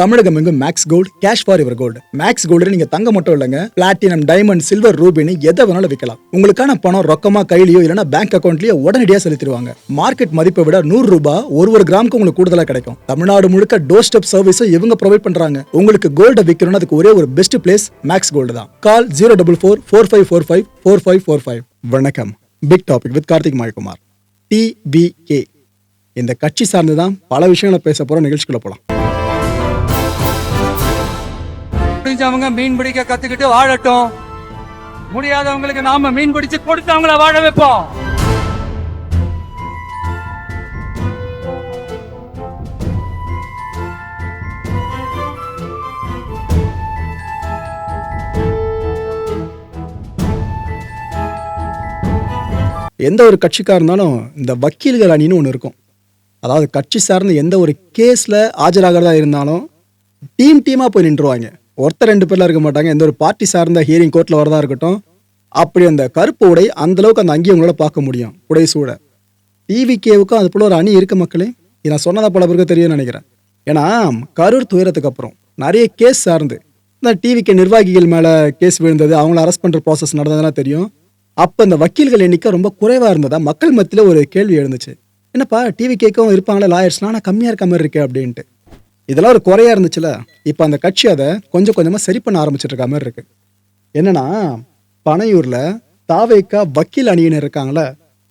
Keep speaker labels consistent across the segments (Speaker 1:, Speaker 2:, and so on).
Speaker 1: தமிழகம் எங்கும் Max Gold cash for your gold Max Gold நீங்க தங்க மட்டும் இல்லைங்க. பிளாட்டினம் டைமண்ட் சில்வர் ரூபினி எதை வேணாலும் விற்கலாம் உங்களுக்கான பணம் ரொக்கமா கையிலயோ இல்லைன்னா பேங்க் அக்கௌண்ட்லயோ உடனடியாக செலுத்திடுவாங்க. மார்க்கெட் மதிப்பை விட நூறு ரூபாய் ஒரு ஒரு கிராமுக்கு உங்களுக்கு கூடுதலா கிடைக்கும். தமிழ்நாடு முழுக்க டோர் ஸ்டெப் சர்வீஸும் இவங்க ப்ரொவைட் பண்றாங்க. உங்களுக்கு கோல்ட விற்கணும்னு அதுக்கு ஒரே ஒரு பெஸ்ட் பிளேஸ் மேக்ஸ் கோல்டு தான். Call zero double four four five four five four five four five வணக்கம். Big topic with Karthik Mayakumar. DPK இந்த கட்சி சார்ந்து தான் பல விஷயங்களை பேச போற நிகழ்ச்சிக்குள்ள போலாம்.
Speaker 2: முடிஞ்சவங்க மீன் பிடிக்க கத்துக்கிட்டு வாழட்டும். முடியாதவங்களுக்கு நாம மீன் பிடிச்சு கொடுத்து அவங்கள வாழ வைப்போம்.
Speaker 1: எந்த ஒரு கட்சிக்காக இருந்தாலும் இந்த வக்கீல்கள் அணின்னு ஒன்று இருக்கும். அதாவது கட்சி சார்ந்த எந்த ஒரு கேஸில் ஆஜராகிறதா இருந்தாலும் டீம் டீமாக போய் நின்றுவாங்க ஒருத்தர் ரெண்டு பேர்லாம் இருக்க மாட்டாங்க. எந்த ஒரு பார்ட்டி சார்ந்த ஹியரிங் கோர்ட்டில் வரதா இருக்கட்டும் அப்படி அந்த கருப்பு உடை அந்த அளவுக்கு அந்த அங்கேயும் உங்களால் பார்க்க முடியும் உடை சூட. டிவிகேவுக்கும் அது போல ஒரு அணி இருக்கு மக்களே. இது நான் சொன்னதை பல பேருக்கு தெரியும்னு நினைக்கிறேன். ஏன்னா கரூர் துயரத்துக்கு அப்புறம் நிறைய கேஸ் சார்ந்து இந்த டிவிக்கு நிர்வாகிகள் மேலே கேஸ் விழுந்தது அவங்கள அரெஸ்ட் பண்ணுற ப்ராசஸ் நடந்ததெல்லாம் தெரியும். அப்போ இந்த வக்கீல்கள் எண்ணிக்கை ரொம்ப குறைவாக இருந்ததா மக்கள் மத்தியில் ஒரு கேள்வி எழுந்துச்சு. என்னப்பா டிவி கேட்கவும் இருப்பாங்களே லாயர்ஸ்லாம் ஆனால் கம்மியாக இருக்க மாதிரி இருக்கே அப்படின்ட்டு. இதெல்லாம் ஒரு குறையா இருந்துச்சுல. இப்போ அந்த கட்சி அதை கொஞ்சம் கொஞ்சமாக சரி பண்ண ஆரம்பிச்சிட்டு இருக்க மாதிரி இருக்கு. என்னன்னா பனையூரில் தாவேக்கா வக்கீல் அணியினர் இருக்காங்களே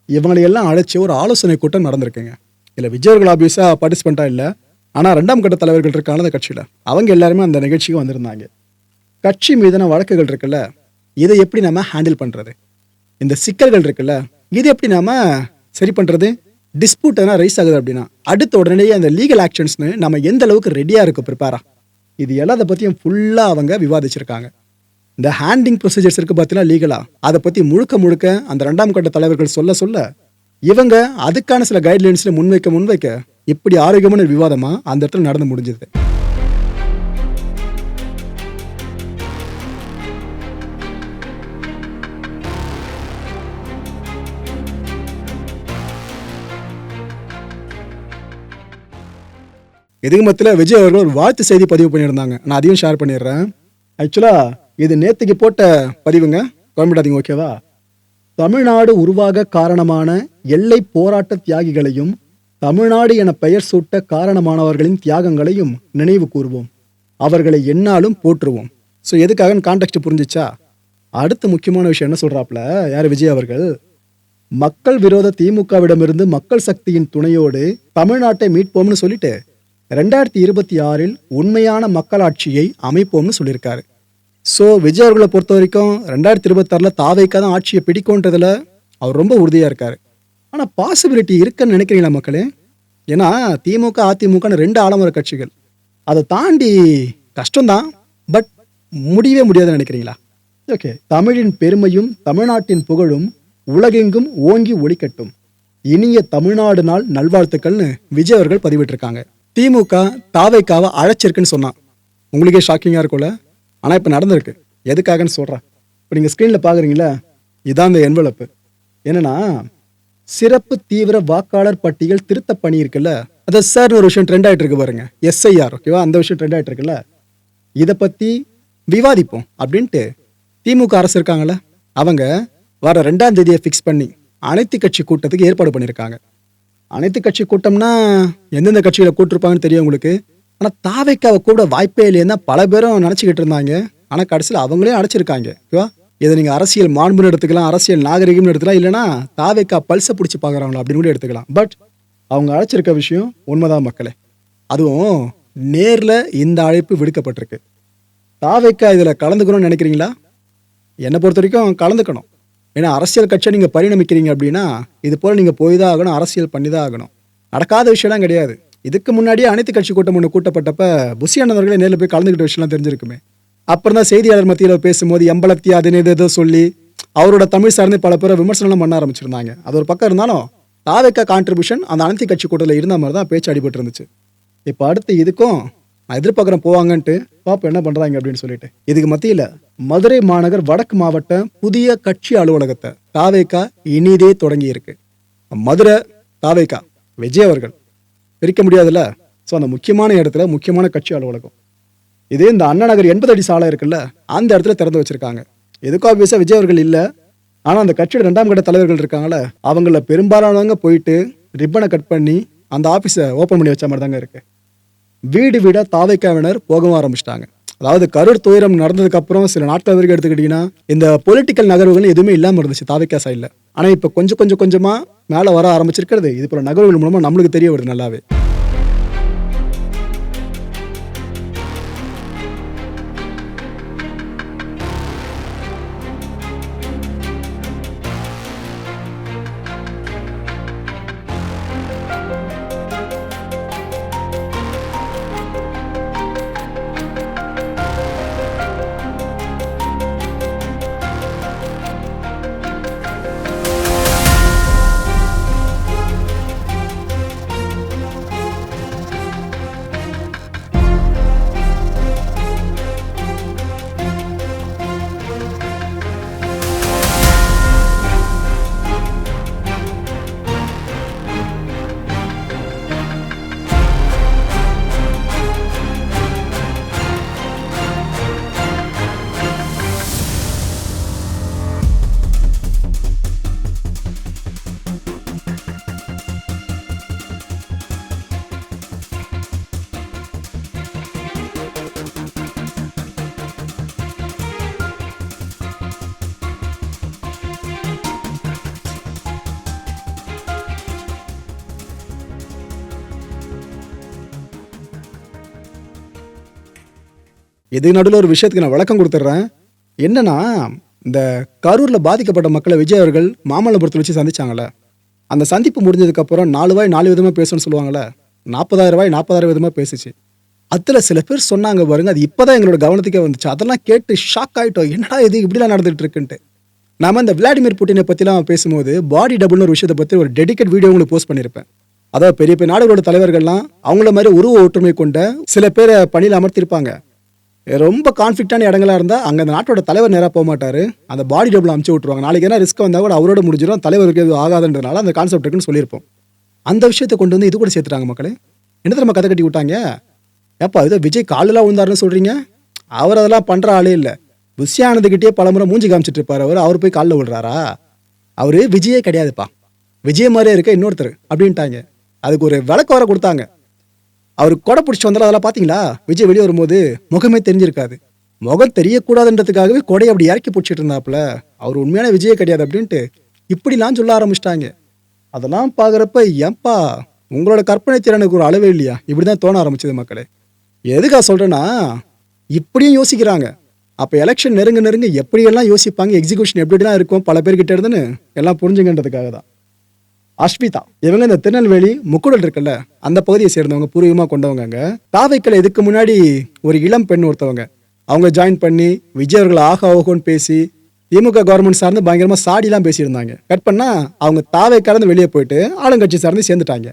Speaker 1: இவங்களையெல்லாம் அழைச்சி ஒரு ஆலோசனை கூட்டம் நடந்திருக்குங்க. இல்லை விஜயர்கள் ஆபியஸாக பார்ட்டிசிபெண்ட்டாக இல்லை. ஆனால் ரெண்டாம் கட்ட தலைவர்கள் இருக்காங்க அந்த கட்சியில். அவங்க எல்லாருமே அந்த நிகழ்ச்சிக்கு வந்திருந்தாங்க. கட்சி மீதான வழக்குகள் இருக்குல்ல இதை எப்படி நம்ம ஹேண்டில் பண்ணுறது இந்த சிக்கல்கள் இருக்குல்ல இது எப்படி நாம் சரி பண்ணுறது டிஸ்பியூட் எதனா ரைஸ் ஆகுது அப்படின்னா அடுத்த உடனே அந்த லீகல் ஆக்ஷன்ஸ்னு நம்ம எந்த அளவுக்கு ரெடியாக இருக்க ப்ரிப்பேரா இது எல்லாத்த பற்றியும் ஃபுல்லாக அவங்க விவாதிச்சிருக்காங்க. இந்த ஹேண்டிங் ப்ரொசீஜர்ஸ் இருக்கு பார்த்தீங்கன்னா லீகலாக அதை பற்றி முழுக்க முழுக்க அந்த ரெண்டாம் கட்ட தலைவர்கள் சொல்ல சொல்ல இவங்க அதுக்கான சில கைட்லைன்ஸில் முன்வைக்க முன்வைக்க இப்படி ஆரோக்கியமான விவாதமாக அந்த இடத்துல நடந்து முடிஞ்சது. இதுக்கு மத்தியில் விஜய் அவர்கள் ஒரு வாழ்த்து செய்தி பதிவு பண்ணியிருந்தாங்க. நான் அதையும் ஷேர் பண்ணிடுறேன். ஆக்சுவலாக இது நேத்துக்கு போட்ட பதிவுங்க. குழம்பிடாதீங்க ஓகேவா தமிழ்நாடு உருவாக காரணமான எல்லை போராட்ட தியாகிகளையும் தமிழ்நாடு என பெயர் சூட்ட காரணமானவர்களின் தியாகங்களையும் நினைவு கூறுவோம் அவர்களை என்னாலும் போற்றுவோம். ஸோ எதுக்காக கான்டெக்ட் புரிஞ்சிச்சா? அடுத்த முக்கியமான விஷயம் என்ன சொல்கிறாப்ல யார் விஜய் அவர்கள்? மக்கள் விரோத திமுகவிடமிருந்து மக்கள் சக்தியின் துணையோடு தமிழ்நாட்டை மீட்போம்னு சொல்லிட்டு ரெண்டாயிரத்தி இருபத்தி ஆறில் உண்மையான மக்களாட்சியை அமைப்போம்னு சொல்லியிருக்காரு. ஸோ விஜய் அவர்களை பொறுத்த வரைக்கும் ரெண்டாயிரத்தி இருபத்தாறில் தாவைக்கா தான் ஆட்சியை பிடிக்கும்ன்றதுல அவர் ரொம்ப உறுதியாக இருக்கார். ஆனால் பாசிபிலிட்டி இருக்குன்னு நினைக்கிறீங்களா மக்களே? ஏன்னா திமுக அதிமுகன்னு ரெண்டு ஆலமர கட்சிகள். அதை தாண்டி கஷ்டம்தான். பட் முடியவே முடியாதுன்னு நினைக்கிறீங்களா? ஓகே தமிழின் பெருமையும் தமிழ்நாட்டின் புகழும் உலகெங்கும் ஓங்கி ஒளிக்கட்டும். இனிய தமிழ்நாடு நாள் நல்வாழ்த்துக்கள்னு விஜய் அவர்கள் பதிவிட்டிருக்காங்க. திமுக தாவைக்காவை அழைச்சிருக்குன்னு சொன்னான். உங்களுக்கே ஷாக்கிங்காக இருக்கும்ல? ஆனால் இப்போ நடந்திருக்கு. எதுக்காகன்னு சொல்கிறேன் இப்போ நீங்கள் ஸ்க்ரீனில் பார்க்குறீங்களா இதான் அந்த என்வலப்பு என்னென்னா சிறப்பு தீவிர வாக்காளர் பட்டியல் திருத்த பணி இருக்குல்ல? அது சார் ஒரு விஷயம் ட்ரெண்ட் ஆகிட்டு இருக்கு பாருங்க. எஸ்ஐஆர் ஓகேவா அந்த விஷயம் ட்ரெண்ட் ஆகிட்டு இருக்குல்ல? இதை பற்றி விவாதிப்போம் அப்படின்ட்டு திமுக அரசு இருக்காங்கல்ல? அவங்க வர ரெண்டாம் தேதியை ஃபிக்ஸ் பண்ணி அனைத்து கட்சி கூட்டத்துக்கு ஏற்பாடு பண்ணியிருக்காங்க. அனைத்து கட்சி கூட்டம்னா எந்தெந்த கட்சிகளை கூட்டிருப்பாங்கன்னு தெரியும் உங்களுக்கு. ஆனால் தாவைக்காவை கூட வாய்ப்பே இல்லைன்னா பல பேரும் நினச்சிக்கிட்டு இருந்தாங்க. ஆனால் கடைசியில் அவங்களே அடைச்சிருக்காங்க. ஓகேவா? இதை நீங்கள் அரசியல் மாண்புன்னு எடுத்துக்கலாம் அரசியல் நாகரிகம்னு எடுத்துக்கலாம் இல்லைன்னா தாவைக்கா பல்சை பிடிச்சி பார்க்குறாங்களா அப்படின்னு கூட எடுத்துக்கலாம். பட் அவங்க அழைச்சிருக்க விஷயம் உண்மைதான் மக்களே. அதுவும் நேரில் இந்த அழைப்பு விடுக்கப்பட்டிருக்கு. தாவைக்கா இதில் கலந்துக்கணும்னு நினைக்கிறீங்களா? என்னை பொறுத்த வரைக்கும் கலந்துக்கணும். ஏன்னா அரசியல் கட்சியை நீங்கள் பரிணமிக்கிறீங்க அப்படின்னா இது போல் நீங்கள் போய் தான் ஆகணும் அரசியல் பண்ணி தான் ஆகணும். நடக்காத விஷயம்லாம் கிடையாது. இதுக்கு முன்னாடியே அனைத்து கட்சி கூட்டம் ஒன்று கூட்டப்பட்டப்ப புசி அண்ணவர்களே நேரில் போய் கலந்துக்கிட்ட விஷயம்லாம் தெரிஞ்சிருக்குமே. அப்புறம் தான் செய்தியாளர் மத்தியில் பேசும்போது எம்பளத்தி அதுன்னு இது ஏதோ சொல்லி அவரோட தமிழ் சார்ந்து பல பேரை விமர்சனம் பண்ண ஆரம்பிச்சிருந்தாங்க. அது ஒரு பக்கம் இருந்தாலும் தாவேக்கா கான்ட்ரிபியூஷன் அந்த அனைத்து கட்சி கூட்டத்தில் இருந்த மாதிரி தான் பேச்சு அடிபட்டு இருந்துச்சு. இப்போ அடுத்து இதுக்கும் நான் எதிர்பார்க்குறேன் போவாங்கன்ட்டு பாப்போம் என்ன பண்ணுறாங்க அப்படின்னு சொல்லிட்டு. இதுக்கு மத்தியில் மதுரை மாநகர் வடக்கு மாவட்ட புதிய கட்சி அலுவலகத்தை தாவேக்கா இனிதே தொடங்கி இருக்கு மதுரை தாவேக்கா விஜய் அவர்கள். பிரிக்க முடியாதுல்ல? ஸோ அந்த முக்கியமான இடத்துல முக்கியமான கட்சி அலுவலகம். இதே இந்த அண்ணா நகர் எண்பது அடி சாலை இருக்குல்ல அந்த இடத்துல திறந்து வச்சிருக்காங்க. எதுக்கோ ஆஃபீஸாக விஜய் அவர்கள் இல்லை. ஆனால் அந்த கட்சியோட ரெண்டாம் கட்ட தலைவர்கள் இருக்காங்களே அவங்கள பெரும்பாலானவங்க போயிட்டு ரிப்பனை கட் பண்ணி அந்த ஆஃபீஸை ஓப்பன் பண்ணி வச்ச மாதிரி தாங்க இருக்கு. வீடு வீடாக தாவைக்காவினர் போகவும் ஆரம்பிச்சிட்டாங்க. அதாவது கரூர் துயரம் நடந்ததுக்கு அப்புறம் சில நாட்கள் வரைக்கும் எடுத்துக்கிட்டீங்கன்னா இந்த பொலிட்டிக்கல் நகர்வுகள் எதுவுமே இல்லாமல் இருந்துச்சு தாவிக்கா சைடில் ஆனால் இப்போ கொஞ்சம் கொஞ்சம் கொஞ்சமாக மேலே வர ஆரம்பிச்சிருக்கிறது. இது போல நகர்வுகள் மூலமாக நம்மளுக்கு தெரிய வருது நல்லாவே. இது நடுவில் ஒரு விஷயத்துக்கு நான் விளக்கம் கொடுத்துட்றேன்? என்னன்னா இந்த கரூரில் பாதிக்கப்பட்ட மக்களை விஜய் அவர்கள் மாமல்லபுரத்தில் வச்சு சந்திச்சாங்களே அந்த சந்திப்பு முடிஞ்சதுக்கப்புறம் நாலு வாய் நாலு விதமாக பேசணும்னு சொல்லுவாங்களே நாற்பதாயிரம் ரூபாய் நாற்பதாயிரம் விதமாக பேசுச்சு. அதில் சில பேர் சொன்னாங்க பாருங்க அது இப்போ தான் எங்களோட கவனத்துக்கே வந்துச்சு. அதெல்லாம் கேட்டு ஷாக் ஆகிட்டோம் என்னடா இது இப்படிலாம் நடந்துகிட்டு இருக்குன்ட்டு நாம இந்த விளாடிமிர் புட்டினை பற்றிலாம் பேசும்போது பாடி டபுள்னு ஒரு விஷயத்தை பற்றி ஒரு டெடிகேட் வீடியோ உங்களுக்கு போஸ்ட் பண்ணியிருப்பேன் அதாவது பெரிய பெரிய நாடுகளோட தலைவர்கள்லாம் அவங்கள மாதிரி உருவ ஒற்றுமை கொண்ட சில பேரை பணியில் அமர்த்திருப்பாங்க. ரொம்ப கான்ஃபிளிக்டான இடங்களா இருந்தால் அங்கே அந்த நாட்டோட தலைவர் நேராக போக மாட்டார். அந்த பாடி டபுள் அமுச்சு விட்ருவாங்க நாளைக்கு என்ன ரிஸ்க் வந்தால் கூட அவரோட முடிஞ்சிடும் தலைவருக்கு எதுவும் ஆகாதுன்றதுனால அந்த கான்செப்ட் இருக்குன்னு சொல்லியிருப்போம். அந்த விஷயத்தை கொண்டு வந்து இது கூட சேர்த்துட்டாங்க மக்களே. என்ன நம்ம கதை கட்டி விட்டாங்க? ஏப்பா இதோ விஜய் காலெல்லாம் விழுந்தாருன்னு சொல்கிறீங்க அவர் அதெல்லாம் பண்ணுற ஆளே இல்லை. புஷியானதுக்கிட்டே பலமுறை மூஞ்சி காமிச்சிட்டு இருப்பார் அவர். அவர் போய் காலில் விழுறாரா? அவர் விஜயே கிடையாதுப்பா. விஜய் மாதிரியே இருக்க இன்னொருத்தர். அப்படின்ட்டாங்க. அதுக்கு ஒரு விளக்க வர கொடுத்தாங்க. அவர் கொடை பிடிச்சி வந்தாலும் அதெல்லாம் பார்த்தீங்களா? விஜய் வெளியே வரும்போது முகமே தெரிஞ்சிருக்காது. முகம் தெரியக்கூடாதுன்றதுக்காகவே கொடையை அப்படி இறக்கி பிடிச்சிட்டு இருந்தாப்புல. அவர் உண்மையான விஜயே கிடையாது அப்படின்ட்டு இப்படிலாம் சொல்ல ஆரம்பிச்சிட்டாங்க. அதெல்லாம் பார்க்குறப்ப ஏன்பா உங்களோட கற்பனை திறனுக்கு ஒரு அளவே இல்லையா? இப்படி தான் தோண ஆரம்பிச்சது மக்களே. எதுக்கா சொல்கிறேன்னா இப்படியும் யோசிக்கிறாங்க. அப்போ எலெக்ஷன் நெருங்க நெருங்க எப்படியெல்லாம் யோசிப்பாங்க? எக்ஸிகியூஷன் எப்படிலாம் இருக்கும்? பல பேர்கிட்ட இருந்துன்னு எல்லாம் புரிஞ்சுங்கன்றதுக்காக தான். அஸ்மிதா இவங்க இந்த திருநெல்வேலி முக்குடல் இருக்குல்ல அந்த பகுதியை சேர்ந்தவங்க பூர்வீகமாக கொண்டவங்க தாவைக்கல் இதுக்கு முன்னாடி ஒரு இளம் பெண் ஒருத்தவங்க. அவங்க ஜாயின் பண்ணி விஜய் அவர்கள் ஆக ஆகோன்னு பேசி திமுக கவர்மெண்ட் சார்ந்து பயங்கரமாக சாடிலாம் பேசியிருந்தாங்க. கட் பண்ணால் அவங்க தாவைக்காரந்து வெளியே போயிட்டு ஆளுங்கட்சி சார்ந்து சேர்ந்துட்டாங்க.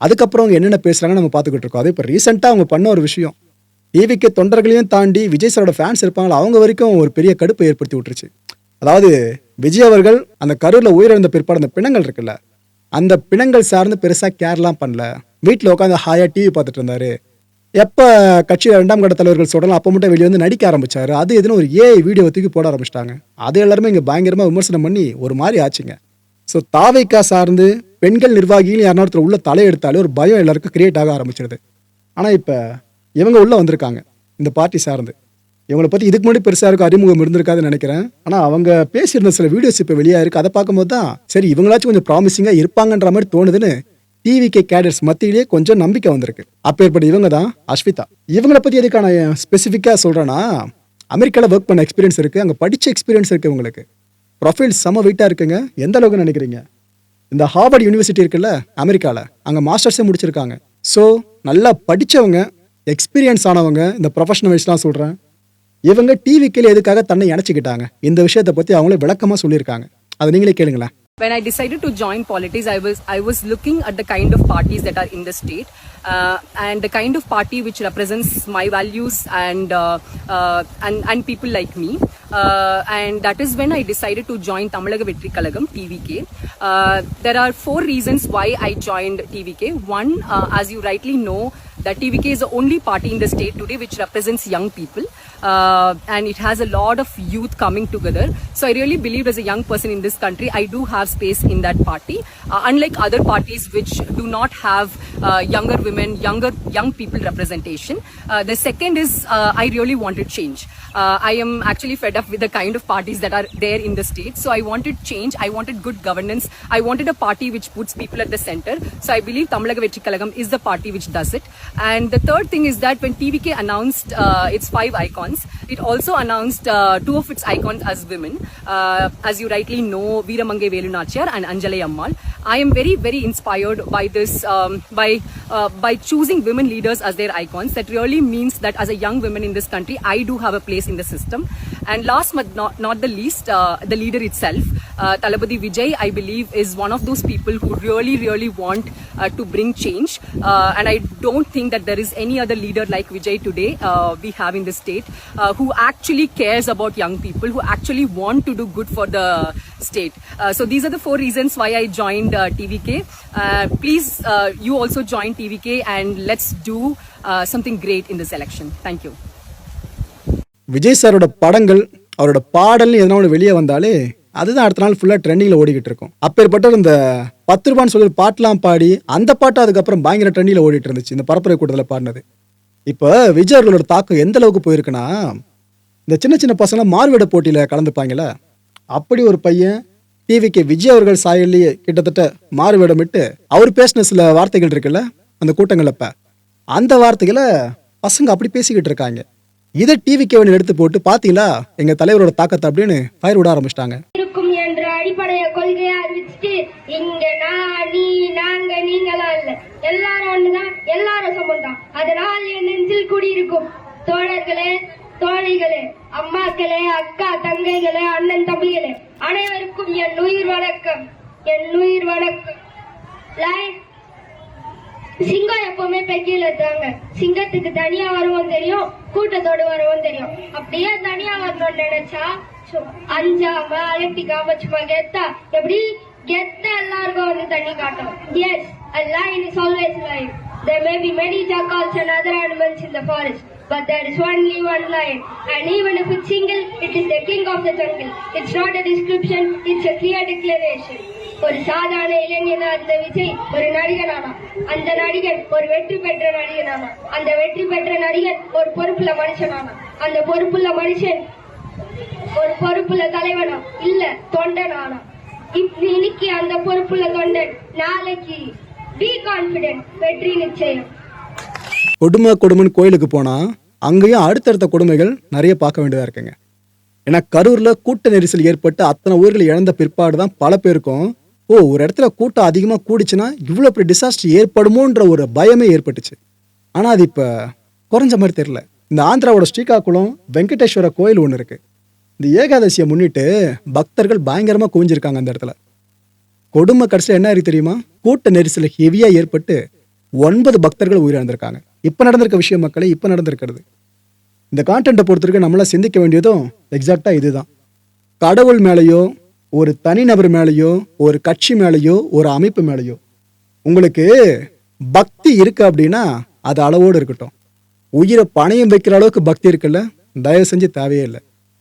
Speaker 1: அதுக்கப்புறம் அவங்க என்னென்ன பேசுறாங்கன்னு நம்ம பார்த்துக்கிட்டு இருக்கோம். அது இப்போ ரீசெண்டாக அவங்க பண்ண ஒரு விஷயம். டிவிக்கு தொண்டர்களையும் தாண்டி விஜய் சாரோட ஃபேன்ஸ் இருப்பாங்களா? அவங்க வரைக்கும் ஒரு பெரிய கடுப்பை ஏற்படுத்தி விட்டுருச்சு. அதாவது விஜய் அவர்கள் அந்த கரூரில் உயிரிழந்த பிற்பாடு அந்த பிணங்கள் இருக்குல்ல அந்த பிணங்கள் சார்ந்து பெருசாக கேர்லாம் பண்ணல. வீட்டில் உட்காந்து ஹாயாக டிவி பார்த்துட்டு இருந்தாரு. எப்போ கட்சியில் ரெண்டாம் கட்ட தலைவர்கள் சொல்லலாம் அப்போ மட்டும் வெளியே வந்து நடிக்க ஆரம்பித்தார் அது எதுன்னு ஒரு ஏஐ வீடியோ தூக்கி போட ஆரம்பிச்சிட்டாங்க. அது எல்லாருமே இங்கே பயங்கரமாக விமர்சனம் பண்ணி ஒரு மாதிரி ஆச்சுங்க. ஸோ தாவைக்கா சார்ந்து பெண்கள் நிர்வாகிகள் யாருன்னா ஒருத்தர் உள்ள தலையெடுத்தாலே ஒரு பயம் எல்லாருக்கும் கிரியேட் ஆக ஆரம்பிச்சிருது. ஆனால் இப்போ இவங்க உள்ளே வந்திருக்காங்க இந்த பார்ட்டி சார்ந்து. இவங்களை பற்றி இதுக்கு முன்னாடி பெருசாக இருக்கும் அறிமுகம் இருந்திருக்காதுன்னு நினைக்கிறேன். ஆனால் அவங்க பேசியிருந்த சில வீடியோஸ் இப்போ வெளியாக இருக்குது அதை பார்க்கும்போது தான் சரி இவங்களாச்சும் கொஞ்சம் ப்ராமிசிங்காக இருப்பாங்கன்ற மாதிரி தோணுதுன்னு டிவிகே கேடர்ஸ் மத்தியிலேயே கொஞ்சம் நம்பிக்கை வந்திருக்கு. அப்பேற்பட்ட இவங்க தான் அஸ்விதா. இவங்களை பற்றி எதுக்கான ஸ்பெசிஃபிக்காக சொல்கிறேன்னா அமெரிக்காவில் ஒர்க் பண்ண எக்ஸ்பீரியன்ஸ் இருக்குது அங்கே படித்த எக்ஸ்பீரியன்ஸ் இருக்குது இவங்களுக்கு. ப்ரொஃபைல் செம வெயிட்டாக இருக்குங்க. எந்த அளவுக்கு நினைக்கிறீங்க? இந்த ஹார்வர்ட் யூனிவர்சிட்டி இருக்குல்ல அமெரிக்காவில் அங்கே மாஸ்டர்ஸே முடிச்சிருக்காங்க. ஸோ நல்லா படித்தவங்க எக்ஸ்பீரியன்ஸ் ஆனவங்க இந்த ப்ரொஃபஷனல் வைஸ்லாம் சொல்கிறேன் இவங்க டிவிக்கில் எதுக்காக தன்னை இணைச்சிக்கிட்டாங்க இந்த விஷயத்தை பற்றி அவங்களே விளக்கமாக சொல்லியிருக்காங்க அதை நீங்களே கேளுங்களேன்
Speaker 3: when I decided to join politics, I was I was looking at the kind of parties that are in the state uh, and the kind of party which represents my values and uh, uh, and and people like me. Uh, and that is when I decided to join Tamilaga Vetri Kalagam TVK. Uh, there are four reasons why I joined TVK. One, uh, as you rightly know, that TVK is the only party in the state today which represents young people. Uh, and it has a lot of youth coming together. So I really believe as a young person in this country, I do have space in that party. Uh, unlike other parties which do not have uh, younger women, younger young people representation. Uh, the second is uh, I really wanted change. Uh, I am actually fed up with the kind of parties that are there in the state. So I wanted change. I wanted good governance. I wanted a party which puts people at the center. So I believe Tamalaga Vetri Kalagam is the party which does it. And the third thing is that when TVK announced uh, its five icons, it also announced uh, two of its icons as women. Uh, as you rightly know, Veeramange Velunachar and Anjali Ammal. I am very, very inspired by this, um, by uh, by choosing women leaders as their icons. That really means that as a young woman in this country, I do have a place in the system. And last but not, not the least, uh, the leader itself, uh, Talabadi Vijay, I believe, is one of those people who really, really want uh, to bring change. Uh, and I don't think that there is any other leader like Vijay today uh, we have in the state uh, who actually cares about young people, who actually want to do good for the state. So these are the four reasons why I joined TVK. Please, you also join TVK and let's do uh, something great in this election. Thank you.
Speaker 1: Vijay சாரோட படங்கள் அவரோட பாடல்னு எதனா ஒன்று வெளியே வந்தாலே அதுதான் அடுத்த நாள் ஃபுல்லாக ட்ரெண்டிங்கில் ஓடிக்கிட்டு இருக்கும் அப்பேற்பட்ட இந்த பத்து ரூபான்னு சொல்லி பாட்டெலாம் பாடி அந்த பாட்டு அதுக்கப்புறம் பயங்கர ட்ரெண்டிங்கில் ஓடிட்டு இருந்துச்சு இந்த பரப்புரை கூட்டத்தில் பாடினது இப்போ விஜய் அவர்களோட தாக்கம் எந்த அளவுக்கு போயிருக்குன்னா இந்த சின்ன சின்ன பசங்களாம் மார்வேட போட்டியில் கலந்துப்பாங்கல்ல அப்படி ஒரு பையன் டிவிக்கு விஜய் அவர்கள் சாயல்லையே கிட்டத்தட்ட மாறுவேடமிட்டு அவர் பேசின சில வார்த்தைகள் இருக்குல்ல அந்த கூட்டங்களப்ப அந்த வார்த்தைகளை பசங்க அப்படி பேசிக்கிட்டு இருக்காங்க. இதை டிவிக்கு வேண்டி எடுத்து போட்டு பாத்தீங்களா? எங்க தலைவரோட தாக்கத்தை அப்படின்னு ஃபயர் விட ஆரம்பிச்சிட்டாங்க.
Speaker 4: இருக்கும் என்ற அடிப்படைய கொள்கையை அறிவிச்சுட்டு இங்க நான் நீ நாங்க நீங்களா இல்ல. எல்லாரும் ஒண்ணுதான் எல்லாரும் சமம்தான். அதனால் என் நெஞ்சில் குடியிருக்கும். தோழர்களே தோழிகளே அம்மாக்களே அக்கா தங்கைகளே அண்ணன் தம்பிகளே அனைவருக்கும் என் உயிர் வணக்கம். என் உயிர் வணக்கம். லைஃப் சிங்கம் எப்பவுமே பெக்கியில இருக்காங்க சிங்கத்துக்கு தனியா வருவோம் தெரியும் கூட்டத்தோட வருவோம் தெரியும் அப்படியே தனியா வரணும்னு நினைச்சா அஞ்சாம அலட்டிக்காம சும்மா கெத்தா எப்படி கெத்த எல்லாருக்கும் வந்து தண்ணி காட்டும் as a lion is always lion there may be many jackals and other animals in the forest but there is only one lion and even if it's single it is the king of the jungle it's not a description it's a clear declaration ஒரு சாதாரண இளைஞனா இருந்த விஜய் ஒரு நடிகனானா அந்த நடிகன் ஒரு வெற்றி பெற்ற நடிகனானா அந்த வெற்றி பெற்ற நடிகன் ஒரு பொறுப்புள்ள மனுஷனானா அந்த பொறுப்புள்ள மனுஷன் ஒரு பொறுப்புள்ள தலைவனா? இல்ல தொண்டனானா இன்னைக்கு அந்த பொறுப்புள்ள தொண்டன் நாளைக்கு பி கான்பிடன்ட் வெற்றி நிச்சயம்.
Speaker 1: கொடுமை கொடுமைன்னு கோயிலுக்கு போனா அங்கேயும் அடுத்தடுத்த கொடுமைகள் நிறைய பார்க்க வேண்டியதா இருக்குங்க. ஏன்னா கரூர்ல கூட்ட நெரிசல் ஏற்பட்டு அத்தனை ஊர்கள் இழந்த பிற்பாடு தான் பல பேருக்கும் ஓ ஒரு இடத்துல கூட்டம் அதிகமாக கூடிச்சுன்னா இவ்வளோ பெரிய டிசாஸ்டர் ஏற்படுமோன்ற ஒரு பயமே ஏற்பட்டுச்சு. ஆனால் அது இப்போ குறைஞ்ச மாதிரி தெரியல. இந்த ஆந்திராவோட ஸ்ரீகாக்குளம் வெங்கடேஸ்வர கோயில் ஒன்று இருக்கு. இந்த ஏகாதசியை முன்னிட்டு பக்தர்கள் பயங்கரமாக குவிஞ்சிருக்காங்க அந்த இடத்துல. கொடுமை கடைசியில் என்ன இருக்கு தெரியுமா? கூட்ட நெரிசல் ஹெவியாக ஏற்பட்டு ஒன்பது பக்தர்கள் உயிரிழந்திருக்காங்க. இப்போ நடந்திருக்க விஷயம் மக்களே இப்போ நடந்திருக்கிறது. இந்த கான்டென்ட்டை பொறுத்தவரைக்கும் நம்மளாம் சிந்திக்க வேண்டியதும் எக்ஸாக்டாக இதுதான். கடவுள் மேலேயோ ஒரு தனிநபர் மேலேயோ ஒரு கட்சி மேலேயோ ஒரு அமைப்பு மேலேயோ. உங்களுக்கு பக்தி இருக்கு அப்படின்னா அது அளவோடு இருக்கட்டும். உயிரை பணயம் வைக்கிற அளவுக்கு பக்தி இருக்குல்ல? தயவு செஞ்சு தேவையே இல்லை.